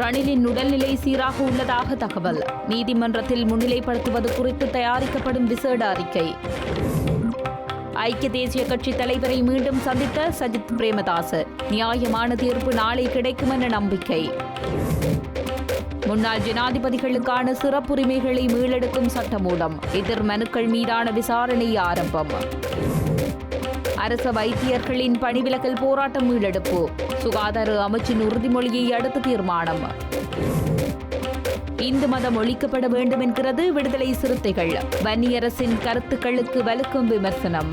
ரணிலின் உடல்நிலை சீராக உள்ளதாக தகவல். நீதிமன்றத்தில் முன்னிலைப்படுத்துவது குறித்து தயாரிக்கப்படும் விசேட அறிக்கை. ஐக்கிய தேசிய கட்சி தலைவரை மீண்டும் சந்தித்த சஜித் பிரேமதாஸ் நியாயமான தீர்ப்பு நாளை கிடைக்கும் என நம்பிக்கை. முன்னாள் ஜனாதிபதிகளுக்கான சிறப்புரிமைகளை மீளெடுக்கும் சட்டமூலம். எதிர் மனுக்கள் மீதான விசாரணை ஆரம்பம். அரச வைத்தியர்களின் பணிவிலகல் போராட்டம் மீளெடுப்பு சுகாதார அமைச்சின் உறுதிமொழியை அடுத்து தீர்மானம். இந்து மதம் ஒழிக்கப்பட வேண்டும் என்கிறது விடுதலை சிறுத்தைகள். வன்னியரசின் கருத்துக்களுக்கு வலுக்கும் விமர்சனம்.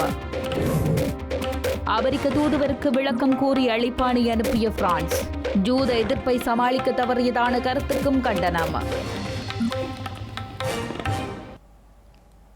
அமெரிக்க தூதுவருக்கு விளக்கம் கூறி அழைப்பாணி அனுப்பிய பிரான்ஸ். ஜூத எதிர்ப்பை சமாளிக்க தவறியதான கருத்துக்கும் கண்டனம்.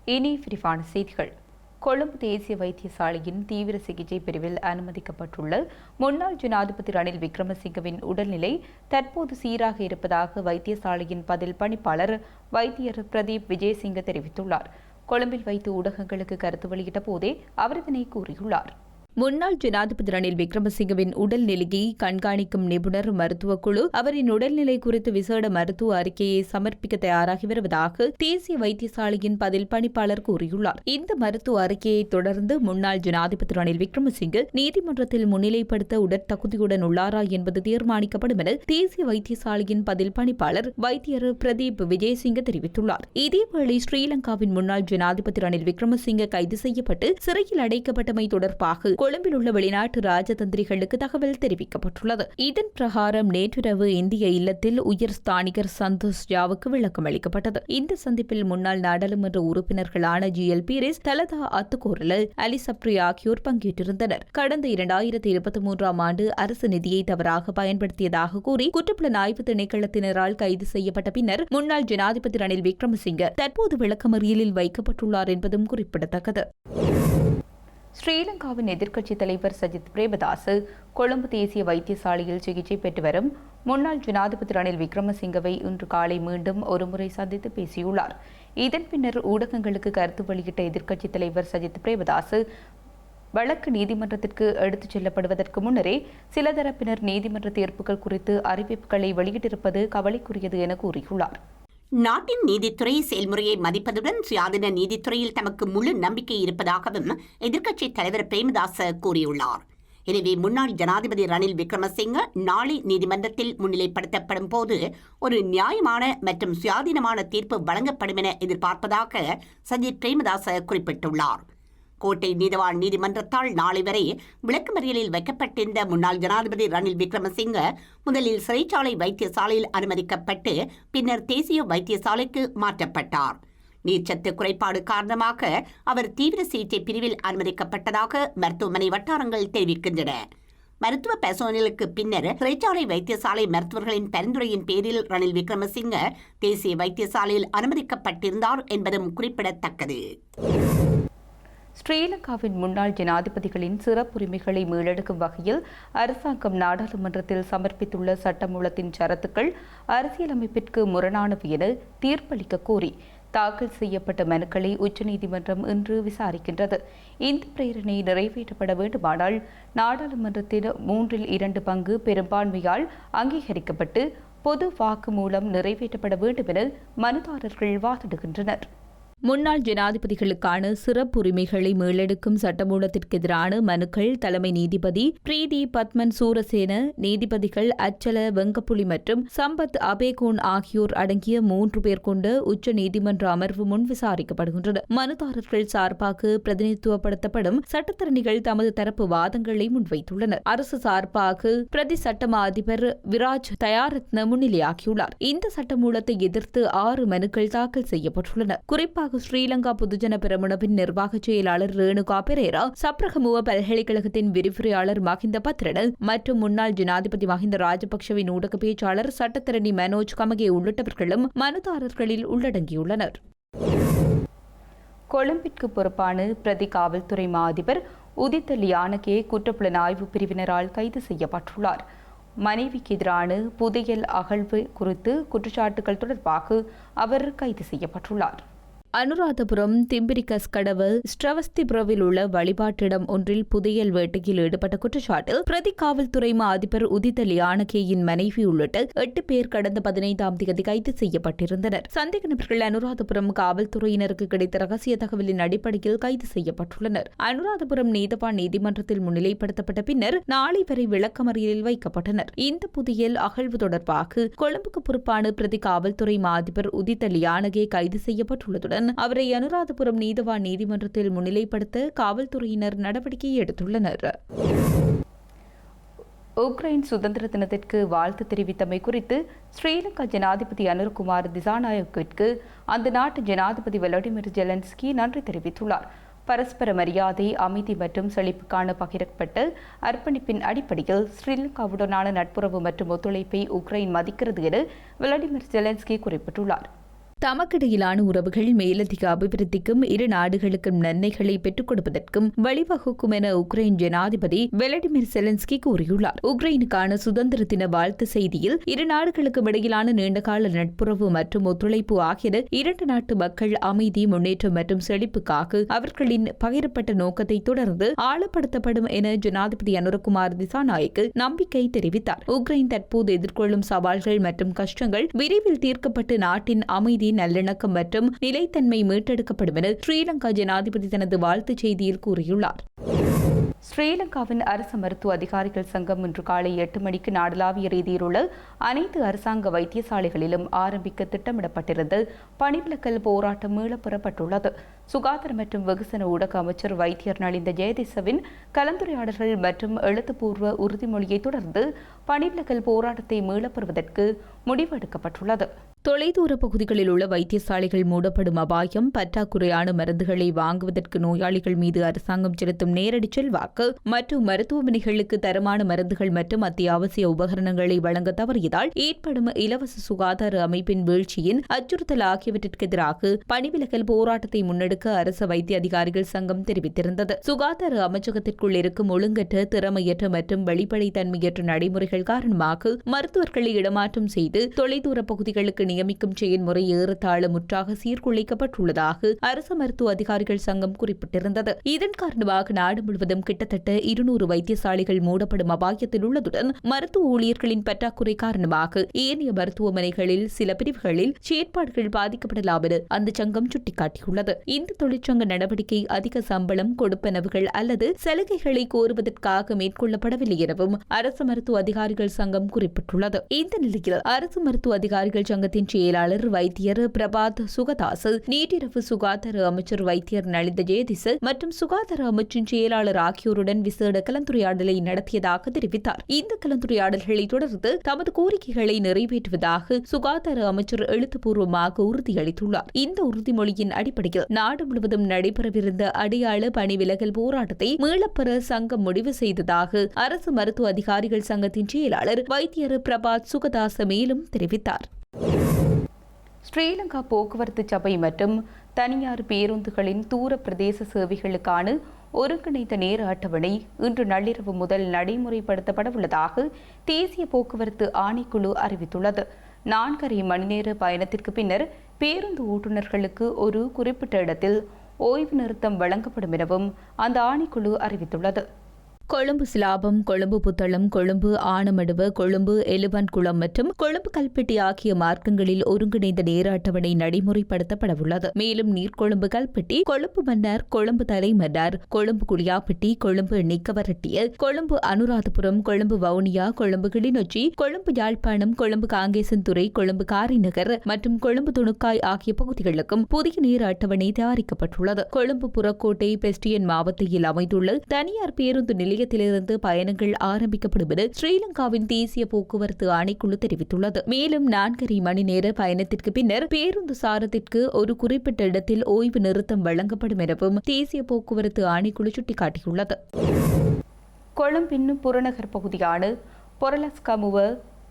இனி விரிவான செய்திகள். கொழும்பு தேசிய வைத்தியசாலையின் தீவிர சிகிச்சை பிரிவில் அனுமதிக்கப்பட்டுள்ள முன்னாள் ஜனாதிபதி ரணில் விக்ரமசிங்கவின் உடல்நிலை தற்போது சீராக இருப்பதாக வைத்தியசாலையின் பதில் பணிப்பாளர் வைத்தியர் பிரதீப் விஜயசிங்க தெரிவித்துள்ளார். கொழும்பில் வைத்து ஊடகங்களுக்கு கருத்து வெளியிட்ட போதே அவர் இதனை கூறியுள்ளார். முன்னாள் ஜனாதிபதி ரணில் விக்ரமசிங்கவின் உடல்நிலையை கண்காணிக்கும் நிபுணர் மருத்துவக்குழு அவரின் உடல்நிலை குறித்து விசேட மருத்துவ அறிக்கையை சமர்ப்பிக்க தயாராகி வருவதாக தேசிய வைத்தியசாலையின் பதில் பணிப்பாளர் கூறியுள்ளார். இந்த மருத்துவ அறிக்கையை தொடர்ந்து முன்னாள் ஜனாதிபதி ரணில் விக்ரமசிங்கே நீதிமன்றத்தில் முன்னிலைப்படுத்த உடற்தகுதியுடன் உள்ளாரா என்பது தீர்மானிக்கப்படும் என தேசிய வைத்தியசாலையின் பதில் பணிப்பாளர் வைத்தியர் பிரதீப் விஜயசிங்க தெரிவித்துள்ளார். இதேவேளை ஸ்ரீலங்காவின் முன்னாள் ஜனாதிபதி ரணில் விக்ரமசிங்க கைது செய்யப்பட்டு சிறையில் அடைக்கப்பட்டமை தொடர்பாக கொழும்பில் உள்ள வெளிநாட்டு ராஜதந்திரிகளுக்கு தகவல் தெரிவிக்கப்பட்டுள்ளது. இதன் பிரகாரம் நேற்றிரவு இந்திய இல்லத்தில் உயர் ஸ்தானிகர் சந்தோஷ் ஜாவுக்கு விளக்கம் அளிக்கப்பட்டது. இந்த சந்திப்பில் முன்னாள் நாடாளுமன்ற உறுப்பினர்களான ஜி. எல். பீரிஸ் தலதா அத்துக்கோரல அலி சப்ரி ஆகியோர் பங்கேற்றிருந்தனர். கடந்த இரண்டாயிரத்தி இருபத்தி மூன்றாம் ஆண்டு அரசு நிதியை தவறாக பயன்படுத்தியதாக கூறி குற்றப்புலனாய்வு திணைக்களத்தினரால் கைது செய்யப்பட்ட பின்னர் முன்னாள் ஜனாதிபதி ரணில் விக்ரமசிங்க தற்போது விளக்கமறியலில் வைக்கப்பட்டுள்ளார் என்பதும் குறிப்பிடத்தக்கது. ஸ்ரீலங்காவின் எதிர்க்கட்சித் தலைவர் சஜித் பிரேமதாசு கொழும்பு தேசிய வைத்தியசாலையில் சிகிச்சை பெற்று வரும் முன்னாள் ஜனாதிபதி ரணில் விக்ரமசிங்கவை இன்று காலை மீண்டும் ஒருமுறை சந்தித்து பேசியுள்ளார். இதன் பின்னர் ஊடகங்களுக்கு கருத்து வெளியிட்ட எதிர்க்கட்சித் தலைவர் சஜித் பிரேமதாசு வழக்கு நீதிமன்றத்திற்கு எடுத்துச் செல்லப்படுவதற்கு முன்னரே சில தரப்பினர் நீதிமன்ற தீர்ப்புகள் குறித்து அறிவிப்புகளை வெளியிட்டிருப்பது கவலைக்குரியது என கூறியுள்ளார். நாட்டின் நீதித்துறை செயல்முறையை மதிப்பதுடன் சுயாதீன நீதித்துறையில் தமக்கு முழு நம்பிக்கை இருப்பதாகவும் எதிர்க்கட்சி தலைவர் பிரேமதாச கூறியுள்ளார். எனவே முன்னாள் ஜனாதிபதி ரணில் விக்ரமசிங்க நாளை நீதிமன்றத்தில் முன்னிலைப்படுத்தப்படும் போது ஒரு நியாயமான மற்றும் சுயாதீனமான தீர்ப்பு வழங்கப்படும் என எதிர்பார்ப்பதாக சஜித் பிரேமதாச குறிப்பிட்டுள்ளார். கோட்டை நீதவான் நீதிமன்றத்தால் நாளை வரை விளக்குமறியலில் வைக்கப்பட்டிருந்த முன்னாள் ஜனாதிபதி ரணில் விக்ரமசிங்க முதலில் சிறைச்சாலை வைத்தியசாலையில் அனுமதிக்கப்பட்டு பின்னர் தேசிய வைத்தியசாலைக்கு மாற்றப்பட்டார். நீர்ச்சத்து குறைபாடு காரணமாக அவர் தீவிர சிகிச்சை பிரிவில் அனுமதிக்கப்பட்டதாக மருத்துவமனை வட்டாரங்கள் தெரிவிக்கின்றன. மருத்துவ பரிசோதனைகளுக்கு பின்னர் சிறைச்சாலை வைத்தியசாலை மருத்துவர்களின் பரிந்துரையின் பேரில் ரணில் விக்ரமசிங்க தேசிய வைத்தியசாலையில் அனுமதிக்கப்பட்டிருந்தார் என்பதும் குறிப்பிடத்தக்கது. ஸ்ரீலங்காவின் முன்னாள் ஜனாதிபதிகளின் சிறப்புரிமைகளை மீளெடுக்கும் வகையில் அரசாங்கம் நாடாளுமன்றத்தில் சமர்ப்பித்துள்ள சட்டமூலத்தின் சரத்துக்கள் அரசியலமைப்பிற்கு முரணானவை என தீர்ப்பளிக்க கோரி தாக்கல் செய்யப்பட்ட மனுக்களை உச்சநீதிமன்றம் இன்று விசாரிக்கின்றது. இந்த பிரேரணை நிறைவேற்றப்பட வேண்டுமானால் நாடாளுமன்றத்தின் மூன்றில் இரண்டு பங்கு பெரும்பான்மையால் அங்கீகரிக்கப்பட்டு பொது வாக்கு மூலம் நிறைவேற்றப்பட வேண்டும் என மனுதாரர்கள் வாதிடுகின்றனர். முன்னாள் ஜனாதிபதிகளுக்கான சிறப்பு உரிமைகளை மீளெடுக்கும் சட்டமூலத்திற்கு எதிரான மனுக்கள் தலைமை நீதிபதி பிரீதி பத்மன் சூரசேன நீதிபதிகள் அச்சல வெங்கப்புலி மற்றும் சம்பத் அபேகோன் ஆகியோர் அடங்கிய மூன்று பேர் கொண்ட உச்ச நீதிமன்ற அமர்வு முன் விசாரிக்கப்படுகின்றது மனுதாரர்கள் சார்பாக பிரதிநிதித்துவப்படுத்தப்படும் சட்டத்தரணிகள் தமது தரப்பு வாதங்களை முன்வைத்துள்ளனர். அரசு சார்பாக பிரதி சட்டமா அதிபர் விராஜ் தயாரத்ன முன்னிலையாகியுள்ளார். இந்த சட்டமூலத்தை எதிர்த்து ஆறு மனுக்கள் தாக்கல் செய்யப்பட்டுள்ளன. குறிப்பாக முன்னதாக ஸ்ரீலங்கா பொதுஜன பெரமுனவின் நிர்வாக செயலாளர் ரேணுகா பெரேரா சப்ரகமுவ பல்கலைக்கழகத்தின் விரிவுரையாளர் மஹிந்த பத்ரன் மற்றும் முன்னாள் ஜனாதிபதி மஹிந்த ராஜபக்ஷவின் ஊடக பேச்சாளர் சட்டத்தரணி மனோஜ் கமகே உள்ளிட்டவர்களும் மனுதாரர்களில் உள்ளடங்கியுள்ளனர். கொழும்பிற்கு பொறுப்பான பிரதி காவல்துறை மா அதிபர் உதித்த லியானகே குற்றப்புலனாய்வு பிரிவினரால் கைது செய்யப்பட்டுள்ளார். மனைவிக்கு எதிரான புதையல் அகழ்வு குறித்து குற்றச்சாட்டுகள் தொடர்பாக அவர் கைது செய்யப்பட்டுள்ளார். அனுராதபுரம் திம்பிரிகஸ் கடவு ஸ்ரவஸ்திபுரவில் உள்ள வழிபாட்டிடம் ஒன்றில் புதையல் வேட்டையில் ஈடுபட்ட குற்றச்சாட்டில் பிரதி காவல்துறை மா அதிபர் உதித்த லியானகேயின் மனைவி உள்ளிட்ட எட்டு பேர் கடந்த பதினைந்தாம் தேதி கைது செய்யப்பட்டிருந்தனர். சந்தேக நபர்கள் அனுராதபுரம் காவல்துறையினருக்கு கிடைத்த ரகசிய தகவலின் அடிப்படையில் கைது செய்யப்பட்டுள்ளனர். அனுராதபுரம் நீதவான் நீதிமன்றத்தில் முன்னிலைப்படுத்தப்பட்ட பின்னர் நாளை வரை விளக்கமறியலில் வைக்கப்பட்டனர். இந்த புதையல் அகழ்வு தொடர்பாக கொழும்புக்கு பொறுப்பான பிரதி காவல்துறை மா அதிபர் உதித்த லியானகே கைது செய்யப்பட்டுள்ளதுடன் அவரை அனுராதபுரம் நீதவான் நீதிமன்றத்தில் முன்னிலைப்படுத்த காவல்துறையினர் நடவடிக்கை எடுத்துள்ளனர். உக்ரைன் சுதந்திர தினத்திற்கு வாழ்த்து தெரிவித்தமை குறித்து ஸ்ரீலங்கா ஜனாதிபதி அனுர்குமார் திசாநாயக்கிற்கு அந்த நாட்டு ஜனாதிபதி விளாடிமிர் ஜெலன்ஸ்கி நன்றி தெரிவித்துள்ளார். பரஸ்பர மரியாதை அமைதி மற்றும் செழிப்புக்கான பகிரப்பட்ட அர்ப்பணிப்பின் அடிப்படையில் ஸ்ரீலங்காவுடனான நட்புறவு மற்றும் ஒத்துழைப்பை உக்ரைன் மதிக்கிறது என விளாடிமிர் ஜெலன்ஸ்கி குறிப்பிட்டுள்ளார். தமக்கிடையிலான உறவுகள் மேலதிக அபிவிருத்திக்கும் இரு நாடுகளுக்கும் நன்மைகளை பெற்றுக் கொடுப்பதற்கும் வழிவகுக்கும் என உக்ரைன் ஜனாதிபதி வெலடிமிர் செலன்ஸ்கி கூறியுள்ளார். உக்ரைனுக்கான சுதந்திர தின வாழ்த்து செய்தியில் இரு நாடுகளுக்கும் இடையிலான நீண்டகால நட்புறவு மற்றும் ஒத்துழைப்பு ஆகியன இரண்டு நாட்டு மக்கள் அமைதி முன்னேற்றம் மற்றும் செழிப்புக்காக அவர்களின் பகிரப்பட்ட நோக்கத்தை தொடர்ந்து ஆழப்படுத்தப்படும் என ஜனாதிபதி அனுரகுமார் திசாநாயக்கு நம்பிக்கை தெரிவித்தார். உக்ரைன் தற்போது எதிர்கொள்ளும் சவால்கள் மற்றும் கஷ்டங்கள் விரைவில் தீர்க்கப்பட்டு நாட்டின் அமைதி நல்லிணக்கம் மற்றும் நிலைத்தன்மை மீட்டெடுக்கப்படும் என ஸ்ரீலங்கா ஜனாதிபதி தனது வாழ்த்துச் செய்தியில் கூறியுள்ளார். ஸ்ரீலங்காவின் அரசு மருத்துவ அதிகாரிகள் சங்கம் இன்று காலை எட்டு மணிக்கு நாடளாவிய ரீதியில் உள்ள அனைத்து அரசாங்க வைத்தியசாலைகளிலும் ஆரம்பிக்க திட்டமிடப்பட்டிருந்த பணிவிலக்கல் போராட்டம் மீளப்பெறப்பட்டுள்ளது சுகாதார மற்றும் வெகுசன ஊடக அமைச்சர் வைத்தியர் நலிந்த ஜெயதிசவின் கலந்துரையாடல்கள் மற்றும் எழுத்துப்பூர்வ உறுதிமொழியை தொடர்ந்து பணிவிலக்கல் போராட்டத்தை மீளப்பெறுவதற்கு முடிவெடுக்கப்பட்டுள்ளது. தொலைதூர பகுதிகளில் உள்ள வைத்தியசாலைகள் மூடப்படும் அபாயம் பற்றாக்குறையான மருந்துகளை வாங்குவதற்கு நோயாளிகள் மீது அரசாங்கம் செலுத்தும் நேரடி செல்வாக்கு மற்றும் மருத்துவமனைகளுக்கு தரமான மருந்துகள் மற்றும் அத்தியாவசிய உபகரணங்களை வழங்க தவறியதால் ஏற்படும் இலவச சுகாதார அமைப்பின் வீழ்ச்சியின் அச்சுறுத்தல் ஆகியவற்றிற்கு எதிராக பணிவிலகல் போராட்டத்தை முன்னெடுக்க அரசு வைத்திய அதிகாரிகள் சங்கம் தெரிவித்திருந்தது. சுகாதார அமைச்சகத்திற்குள் இருக்கும் ஒழுங்கற்ற திறமையற்ற மற்றும் வெளிப்படைத்தன்மையற்ற நடைமுறைகள் காரணமாக மருத்துவர்களை இடமாற்றம் செய்து தொலைதூர பகுதிகளுக்கு நியமிக்கும் செயல்முறை ஏறத்தாழ முற்றாக சீர்குலைக்கப்பட்டுள்ளதாக அரசு மருத்துவ அதிகாரிகள் சங்கம் குறிப்பிட்டிருந்தது. இதன் காரணமாக நாடு முழுவதும் கிட்டத்தட்ட இருநூறு வைத்தியசாலைகள் மூடப்படும் அபாயத்தில் உள்ளதுடன் மருத்துவ ஊழியர்களின் பற்றாக்குறை காரணமாக ஏனைய மருத்துவமனைகளில் சில பிரிவுகளில் செயற்பாடுகள் பாதிக்கப்படலாம் என அந்த சங்கம் சுட்டிக்காட்டியுள்ளது. இந்த தொழிற்சங்க நடவடிக்கை அதிக சம்பளம் கொடுப்பனவுகள் அல்லது சலுகைகளை கோருவதற்காக மேற்கொள்ளப்படவில்லை எனவும் அரசு மருத்துவ அதிகாரிகள் சங்கம் குறிப்பிட்டுள்ளது. இந்த நிலையில் அரசு மருத்துவ அதிகாரிகள் சங்கத்தின் செயலாளர் வைத்தியர் பிரபாத் சுகதாசு நீட்டிரவு சுகாதார அமைச்சர் வைத்தியர் நளித ஜெயதிச மற்றும் சுகாதார அமைச்சின் செயலாளர் ஆகியோருடன் விசேட கலந்துரையாடலை நடத்தியதாக தெரிவித்தார். இந்த கலந்துரையாடல்களை தொடர்ந்து தமது கோரிக்கைகளை நிறைவேற்றுவதாக சுகாதார அமைச்சர் எழுத்துப்பூர்வமாக உறுதியளித்துள்ளார். இந்த உறுதிமொழியின் அடிப்படையில் நாடு முழுவதும் நடைபெறவிருந்த அடையாள பணி விலகல் போராட்டத்தை மீளப்பெற சங்கம் முடிவு செய்ததாக அரசு மருத்துவ அதிகாரிகள் சங்கத்தின் செயலாளர் வைத்தியர் பிரபாத் சுகதாச மேலும் தெரிவித்தார். ஸ்ரீலங்கா போக்குவரத்து சபை மற்றும் தனியார் பேருந்துகளின் தூர பிரதேச சேவைகளுக்கான ஒருங்கிணைந்த நேர அட்டவணை இன்று நள்ளிரவு முதல் நடைமுறைப்படுத்தப்பட உள்ளதாக தேசிய போக்குவரத்து ஆணைக்குழு அறிவித்துள்ளது. நான்கரை மணி நேர பயணத்திற்கு பின்னர் பேருந்து ஓட்டுநர்களுக்கு ஒரு குறிப்பிட்ட இடத்தில் ஓய்வு நிறுத்தம் வழங்கப்படும் எனவும் அந்த ஆணைக்குழு அறிவித்துள்ளது. கொழும்பு சிலாபம் கொழும்பு புத்தளம் கொழும்பு ஆனமடுவ கொழும்பு எலுவன்குளம் மற்றும் கொழும்பு கல்பெட்டி ஆகிய மார்க்கங்களில் ஒருங்கிணைந்த நேர அட்டவணை நடைமுறைப்படுத்தப்படவுள்ளது. மேலும் நீர்கொழும்பு கல்பெட்டி கொழும்பு மன்னர் கொழும்பு தலைமன்னார் கொழும்பு குளியாப்பட்டி கொழும்பு நிக்கவரட்டிய கொழும்பு அனுராதபுரம் கொழும்பு வவுனியா கொழும்பு கிளிநொச்சி கொழும்பு யாழ்ப்பாணம் கொழும்பு காங்கேசன்துறை கொழும்பு காரிநகர் மற்றும் கொழும்பு துணுக்காய் ஆகிய பகுதிகளுக்கும் புதிய நேர அட்டவணை தயாரிக்கப்பட்டுள்ளது. கொழும்பு புறக்கோட்டை பெஸ்டியன் மாவட்டத்தில் அமைந்துள்ள தனியார் பேருந்து நிலைய நிலையத்திலிருந்து பயணங்கள் ஆரம்பிக்கப்படும் என ஸ்ரீலங்காவின் தேசிய போக்குவரத்து ஆணைக்குழு தெரிவித்துள்ளது. மேலும் நான்கரை மணி நேர பயணத்திற்கு பின்னர் பேருந்து சாரத்திற்கு ஒரு குறிப்பிட்ட இடத்தில் ஓய்வு நிறுத்தம் வழங்கப்படும் எனவும் தேசிய போக்குவரத்து ஆணைக்குழு சுட்டிக்காட்டியுள்ளது. கொழும்பின் புறநகர் பகுதியான பொரலஸ்கமுவ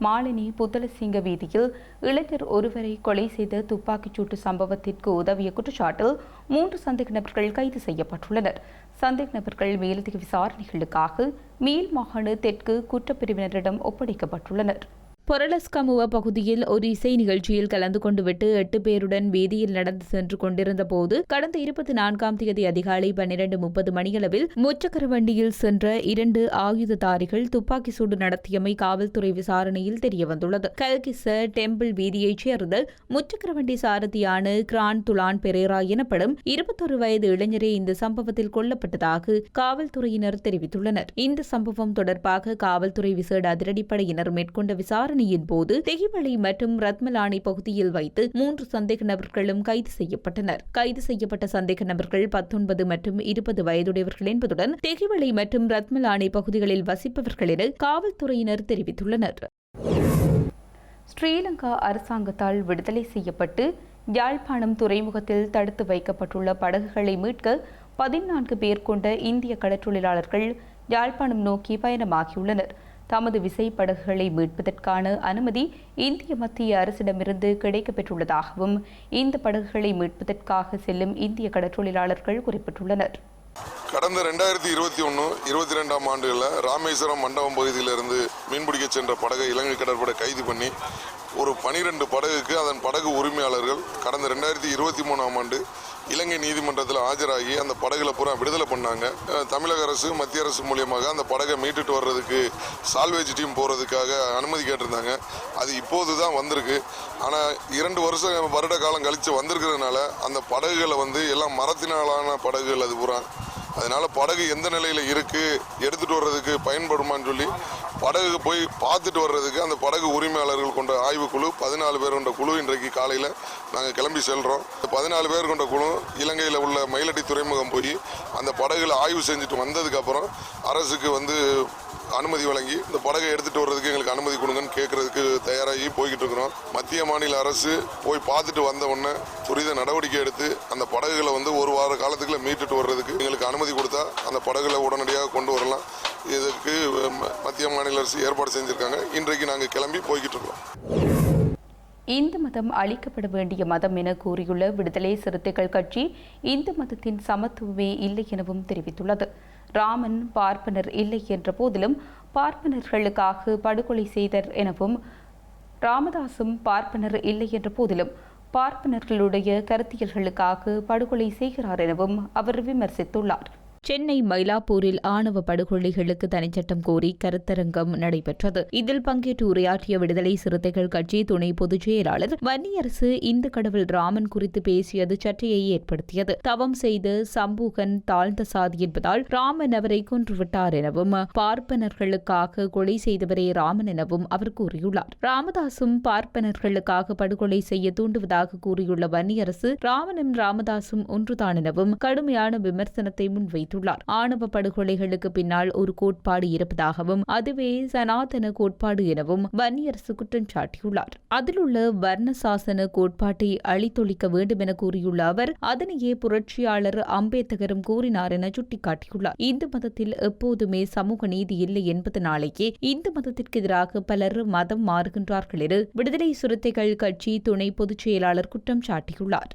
மாலினி புத்தலசிங்க வீதியில் இளைஞர் ஒருவரை கொலை செய்த துப்பாக்கிச்சூட்டு சம்பவத்திற்கு உதவிய குற்றச்சாட்டில் மூன்று சந்தேக நபர்கள் கைது செய்யப்பட்டுள்ளனர். சந்தேக நபர்கள் மேலதிக விசாரணைகளுக்காக மேல் மாகாண தெற்கு குற்றப்பிரிவினரிடம் ஒப்படைக்கப்பட்டுள்ளனர். பொரலஸ்கமுவ பகுதியில் ஒரு இசை நிகழ்ச்சியில் கலந்து கொண்டுவிட்டு எட்டு பேருடன் வீதியில் நடந்து சென்று கொண்டிருந்த போது கடந்த இருபத்தி நான்காம் தேதி அதிகாலை பன்னிரண்டு முப்பது மணியளவில் முச்சக்கர வண்டியில் சென்ற இரண்டு ஆயுததாரிகள் துப்பாக்கி சூடு நடத்தியமை காவல்துறை விசாரணையில் தெரியவந்துள்ளது. கல்கிச டெம்பிள் வீதியைச் சேர்ந்த முச்சக்கர வண்டி சாரதியான கிரான் துலான் பெரேரா எனப்படும் இருபத்தொரு வயது இளைஞரே இந்த சம்பவத்தில் கொல்லப்பட்டதாக காவல்துறையினர் தெரிவித்துள்ளனர். இந்த சம்பவம் தொடர்பாக காவல்துறை விசேட அதிரடிப்படையினர் மேற்கொண்ட விசாரணை விசாரணையின் போது தெகிவளை மற்றும் ரத்மலானி பகுதியில் வைத்து மூன்று சந்தேக நபர்களும் கைது செய்யப்பட்டனர். கைது செய்யப்பட்ட சந்தேக நபர்கள் பத்தொன்பது மற்றும் இருபது வயதுடையவர்கள் என்பதுடன் தெகிவளை மற்றும் ரத்மலானி பகுதிகளில் வசிப்பவர்கள் என காவல்துறையினர் தெரிவித்துள்ளனர். ஸ்ரீலங்கா அரசாங்கத்தால் விடுதலை செய்யப்பட்டு யாழ்ப்பாணம் துறைமுகத்தில் தடுத்து வைக்கப்பட்டுள்ள படகுகளை மீட்க பதினான்கு பேர் கொண்ட இந்திய கடற்றொழிலாளர்கள் யாழ்ப்பாணம் நோக்கி பயணமாகியுள்ளனர். தமது விசைப்படகுகளை மீட்பதற்கான அனுமதி இந்திய மத்திய அரசிடமிருந்து கிடைக்கப்பெற்றுள்ளதாகவும் இந்த படகுகளை மீட்பதற்காக செல்லும் இந்திய கடற்றொழிலாளர்கள் குறிப்பிட்டுள்ளனர். கடந்த ரெண்டாயிரத்தி இருபத்தி ஒன்று இருபத்தி ரெண்டாம் ஆண்டுகளில் ராமேஸ்வரம் மண்டபம் பகுதியிலிருந்து மீன்பிடிக்க சென்ற படகை இலங்கை கடற்படை கைது பண்ணி ஒரு பனிரெண்டு படகுக்கு அதன் படகு உரிமையாளர்கள் கடந்த ரெண்டாயிரத்தி இருபத்தி மூணாம் ஆண்டு இலங்கை நீதிமன்றத்தில் ஆஜராகி அந்த படகுல பூரா விடுதலை பண்ணாங்க. தமிழக அரசு மத்திய அரசு மூலியமாக அந்த படகை மீட்டுட்டு வர்றதுக்கு சால்வேஜ் டீம் போகிறதுக்காக அனுமதி கேட்டிருந்தாங்க. அது இப்போது தான் வந்திருக்கு. ஆனால் இரண்டு வருஷம் வருட காலம் கழித்து வந்திருக்கிறதுனால அந்த படகுகளை வந்து எல்லாம் மரத்தினாலான படகுகள் அது பூரா. அதனால படகு எந்த நிலையில் இருக்குது எடுத்துட்டு வர்றதுக்கு பயன்படுமான்னு சொல்லி படகு போய் பார்த்துட்டு வர்றதுக்கு அந்த படகு உரிமையாளர்கள் கொண்ட ஆய்வுக்குழு பதினாலு பேர் கொண்ட குழு இன்றைக்கு காலையில் நாங்கள் கிளம்பி செல்கிறோம் பதினாலு பேர் கொண்ட குழு இலங்கையில் உள்ள மயிலட்டி துறைமுகம் போய் அந்த படகுல ஆய்வு செஞ்சுட்டு வந்ததுக்கப்புறம் அரசுக்கு வந்து அனுமதி வழங்கி இந்த படகை எடுத்துகிட்டு வர்றதுக்கு எங்களுக்கு அனுமதி கொடுங்கன்னு கேட்கறதுக்கு தயாராகி போய்கிட்டு இருக்கிறோம். மத்திய மாநில அரசு போய் பார்த்துட்டு வந்த உடனே துரித நடவடிக்கை எடுத்து அந்த படகுகளை வந்து ஒரு வார காலத்துக்குள்ள மீட்டுட்டு வர்றதுக்கு எங்களுக்கு அனுமதி கொடுத்தா அந்த படகுகளை உடனடியாக கொண்டு வரலாம். இதற்கு மத்திய மாநில அரசு ஏற்பாடு செஞ்சிருக்காங்க. இன்றைக்கு நாங்கள் கிளம்பி போய்கிட்டு இருக்கோம். இந்து மதம் அழிக்கப்பட வேண்டிய மதம் என கூறியுள்ள விடுதலை சிறுத்தைகள் கட்சி இந்து மதத்தின் சமத்துவமே இல்லை எனவும் தெரிவித்துள்ளது. ராமன் பார்ப்பனர் இல்லை என்ற போதிலும் பார்ப்பனர்களுக்காக படுகொலை செய்தர் எனவும் ராமதாசும் பார்ப்பனர் இல்லை என்ற போதிலும் பார்ப்பனர்களுடைய கருத்தியல்களுக்காக படுகொலை செய்கிறார் எனவும் அவர் விமர்சித்துள்ளார். சென்னை மயிலாப்பூரில் ஆணவ படுகொலைகளுக்கு தனிச்சட்டம் கோரி கருத்தரங்கம் நடைபெற்றது. இதில் பங்கேற்று உரையாற்றிய விடுதலை சிறுத்தைகள் கட்சி துணை பொதுச் செயலாளர் வன்னியரசு இந்து கடவுள் ராமன் குறித்து பேசியது சர்ச்சையை ஏற்படுத்தியது. தவம் செய்து சம்பூகன் தாழ்ந்த சாதி என்பதால் ராமன் அவரை கொன்றுவிட்டார் எனவும் பார்ப்பனர்களுக்காக கொலை செய்தவரே ராமன் எனவும் அவர் கூறியுள்ளார். ராமதாசும் பார்ப்பனர்களுக்காக படுகொலை செய்ய தூண்டுவதாக கூறியுள்ள வன்னியரசு ராமனும் ராமதாசும் ஒன்றுதான் எனவும் கடுமையான விமர்சனத்தை தெரிவித்துள்ளார். ஆணவ படுகொலைகளுக்கு பின்னால் ஒரு கோட்பாடு இருப்பதாகவும் அதுவே சனாதன கோட்பாடு எனவும் வன்னியரசு குற்றம் சாட்டியுள்ளார். அதிலுள்ள வர்ண சாசன கோட்பாட்டை அழித்தொழிக்க வேண்டும் என கூறியுள்ள அவர் அதனையே புரட்சியாளர் அம்பேத்கரும் கூறினார் என சுட்டிக்காட்டியுள்ளார். இந்து மதத்தில் எப்போதுமே சமூக நீதி இல்லை என்பதனாலேயே இந்து மதத்திற்கு எதிராக பலர் மதம் மாறுகின்றார்கள் என விடுதலை சிறுத்தைகள் கட்சி துணை பொதுச் செயலாளர் குற்றம் சாட்டியுள்ளார்.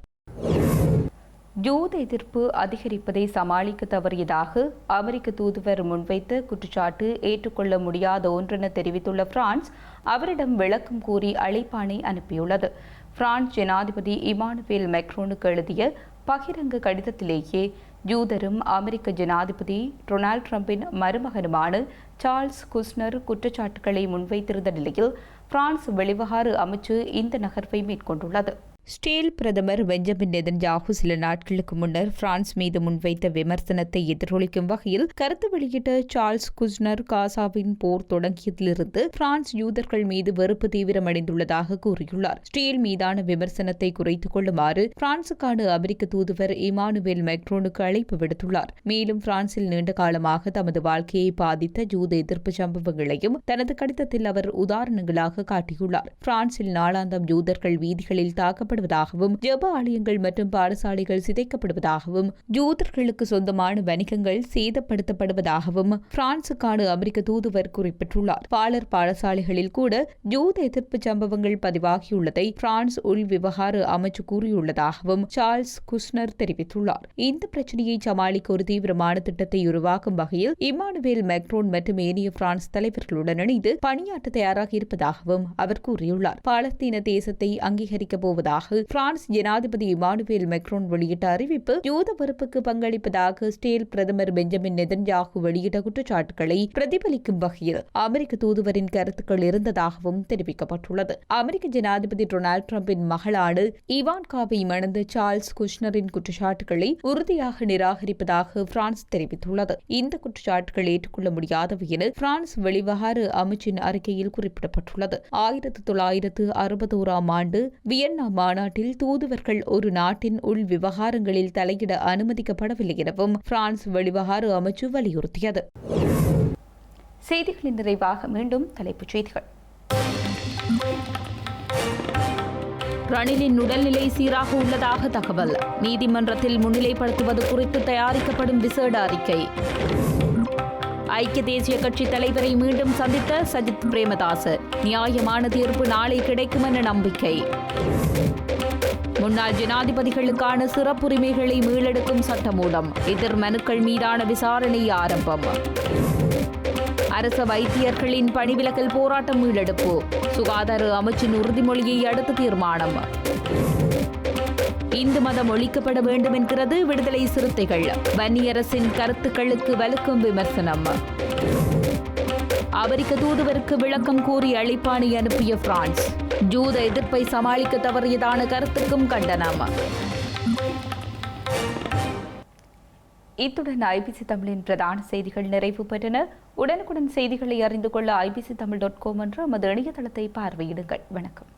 யூத எதிர்ப்பு அதிகரிப்பதை சமாளிக்க தவறியதாக அமெரிக்க தூதுவர் முன்வைத்த குற்றச்சாட்டு ஏற்றுக்கொள்ள முடியாத ஒன்றென தெரிவித்துள்ள பிரான்ஸ் அவரிடம் விளக்கம் கூறி அழைப்பானை அனுப்பியுள்ளது. பிரான்ஸ் ஜனாதிபதி இமானுவேல் மெக்ரோனுக்கு எழுதிய பகிரங்க கடிதத்திலேயே யூதரும் அமெரிக்க ஜனாதிபதி டொனால்ட் ட்ரம்பின் மருமகனுமான சார்ல்ஸ் குஸ்னர் குற்றச்சாட்டுகளை முன்வைத்திருந்த நிலையில் பிரான்ஸ் வெளிவகார அமைச்சு இந்த நகர்வை மேற்கொண்டுள்ளது. ஸ்டீல் பிரதமர் பெஞ்சமின் நெதன்யாகு சில நாட்களுக்கு முன்னர் பிரான்ஸ் மீது முன்வைத்த விமர்சனத்தை எதிரொலிக்கும் வகையில் கருத்து வெளியிட்ட சார்ல்ஸ் குஸ்னர் காசாவின் போர் தொடங்கியதிலிருந்து பிரான்ஸ் யூதர்கள் மீது வெறுப்பு தீவிரமடைந்துள்ளதாக கூறியுள்ளார். ஸ்டீல் மீதான விமர்சனத்தை குறைத்துக் கொள்ளுமாறு பிரான்சுக்கான அமெரிக்க தூதுவர் இமானுவேல் மெக்ரோனுக்கு அழைப்பு விடுத்துள்ளார். மேலும் பிரான்சில் நீண்ட காலமாக தமது வாழ்க்கையை பாதித்த ஜூத எதிர்ப்பு சம்பவங்களையும் தனது கடிதத்தில் அவர் உதாரணங்களாக காட்டியுள்ளார். பிரான்சில் நாளாந்தம் யூதர்கள் வீதிகளில் தாக்கப்பட்ட தாக்கப்படுவதாகவும் ஜெப ஆலயங்கள் மற்றும் பாடசாலைகள் சிதைக்கப்படுவதாகவும் ஜூதர்களுக்கு சொந்தமான வணிகங்கள் சேதப்படுத்தப்படுவதாகவும் பிரான்சுக்கான அமெரிக்க தூதுவர் குறிப்பிட்டுள்ளார். பாலர் பாடசாலைகளில் கூட ஜூத எதிர்ப்பு சம்பவங்கள் பதிவாகியுள்ளதை பிரான்ஸ் உள் விவகார அமைச்சு கூறியுள்ளதாகவும் சார்ல்ஸ் குஷ்னர் தெரிவித்துள்ளார். இந்த பிரச்சனையை சமாளிக்க ஒரு தீவிரமான திட்டத்தை உருவாக்கும் வகையில் இமானுவேல் மெக்ரோன் மற்றும் ஏனைய பிரான்ஸ் தலைவர்களுடன் இணைந்து பணியாற்ற தயாராக இருப்பதாகவும் அவர் கூறியுள்ளார். பாலஸ்தீன தேசத்தை அங்கீகரிக்கப் போவதாக உள்ளதாக பிரான்ஸ் ஜனாதிபதி இமானுவேல் மெக்ரோன் வெளியிட்ட அறிவிப்பு யூத வெறுப்புக்கு பங்களிப்பதாக ஸ்டேல் பிரதமர் பெஞ்சமின் நெதன்யாகு வெளியிட்ட குற்றச்சாட்டுகளை பிரதிபலிக்கும் வகையில் அமெரிக்க தூதுவரின் கருத்துக்கள் இருந்ததாகவும் தெரிவிக்கப்பட்டுள்ளது. அமெரிக்க ஜனாதிபதி டொனால்டு டிரம்பின் மகளான இவான்காவை மணந்த சார்ல்ஸ் குஷ்னரின் குற்றச்சாட்டுகளை உறுதியாக நிராகரிப்பதாக பிரான்ஸ் தெரிவித்துள்ளது. இந்த குற்றச்சாட்டுகள் ஏற்றுக்கொள்ள முடியாதவை என பிரான்ஸ் வெளிவகார அமைச்சின் அறிக்கையில் குறிப்பிடப்பட்டுள்ளது. ஆயிரத்தி தொள்ளாயிரத்து அறுபத்தோராம் ஆண்டு வியன்னா மாநாட்டில் தூதுவர்கள் ஒரு நாட்டின் உள் விவகாரங்களில் தலையிட அனுமதிக்கப்படவில்லை எனவும் பிரான்ஸ் வெளிவகார அமைச்சு வலியுறுத்தியது. செய்திகளின் நிறைவாக மீண்டும் தலைப்புச் செய்திகள். ரணிலின் உடல்நிலை சீராக உள்ளதாக தகவல். நீதிமன்றத்தில் முன்னிலைப்படுத்துவது குறித்து தயாரிக்கப்படும் விசேட அறிக்கை. ஐக்கிய தேசிய கட்சி தலைவரை மீண்டும் சந்தித்த சஜித் பிரேமதாச. நியாயமான தீர்ப்பு நாளை கிடைக்கும் என நம்பிக்கை. முன்னாள் ஜனாதிபதிகளுக்கான சிறப்புரிமைகளை மீளெடுக்கும் சட்டமூலம் எதிர் மனுக்கள் மீதான விசாரணை ஆரம்பம். அரச வைத்தியர்களின் பணிவிலகல் போராட்டம் மீளெடுப்பு. சுகாதார அமைச்சின் உறுதிமொழியை அடுத்து தீர்மானம். இந்து மதம் ஒழிக்கப்பட வேண்டும் என்கிறது விடுதலை சிறுத்தைகள் வன்னியரசின் கருத்துக்களுக்கு வலுக்கும் விமர்சனம். அமெரிக்க தூதுவருக்கு விளக்கம் கூறி அழைப்பாணி அனுப்பிய பிரான்ஸ் ஜூத எதிர்ப்பை சமாளிக்க தவறியதான கருத்துக்கும் கண்டனம். இத்துடன் ஐபிசி தமிழின் பிரதான செய்திகள் நிறைவு பெற்றன. உடனுக்குடன் செய்திகளை அறிந்து கொள்ள ஐபிசி தமிழ் டாட் காம் என்ற நமது இணையதளத்தை பார்வையிடுங்கள். வணக்கம்.